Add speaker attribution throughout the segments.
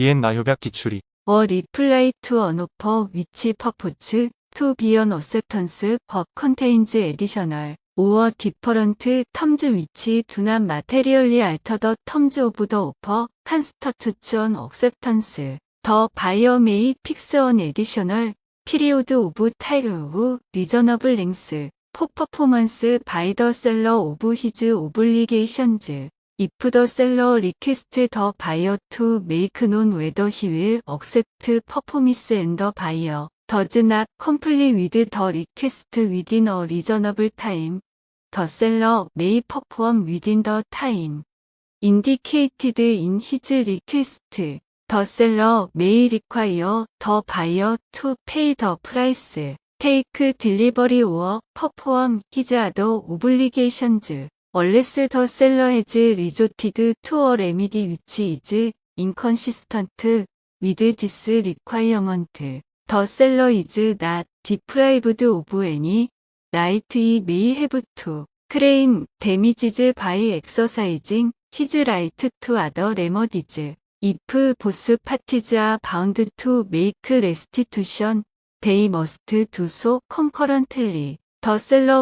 Speaker 1: 비엔나 협약 기출이.
Speaker 2: 워 리플라이 투 언오퍼 위치 퍼포츠 투 비언 어셉턴스 버 컨테인즈 에디셔널. 오어 디퍼런트 텀즈 위치 두난 마테리얼리 알터 더 텀즈 오브 더 오퍼 칸스터투츠 언 억셉턴스. 더 바이어 메이 픽스 언 에디셔널 피리오드 오브 타일 오브 리저너블 랭스. 포 퍼포먼스 바이 더 셀러 오브 히즈 오블리게이션즈 if the seller request the buyer to make known whether he will accept performance and the buyer does not comply with the request within a reasonable time, the seller may perform within the time indicated in his request. The seller may require the buyer to pay the price, take delivery or perform his other obligations. Unless the seller has resorted to a remedy which is inconsistent with this requirement. The seller is not deprived of any right he may have to claim damages by exercising his right to other remedies. If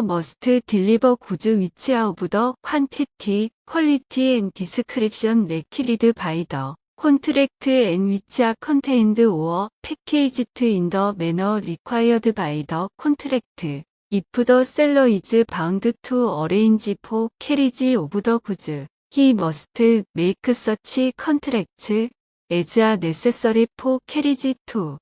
Speaker 2: must deliver goods which are of the quantity, quality and description required by the contract and which are contained or packaged in the manner required by the contract. If the seller is bound to arrange for carriage of the goods, he must make such contracts as are necessary for carriage to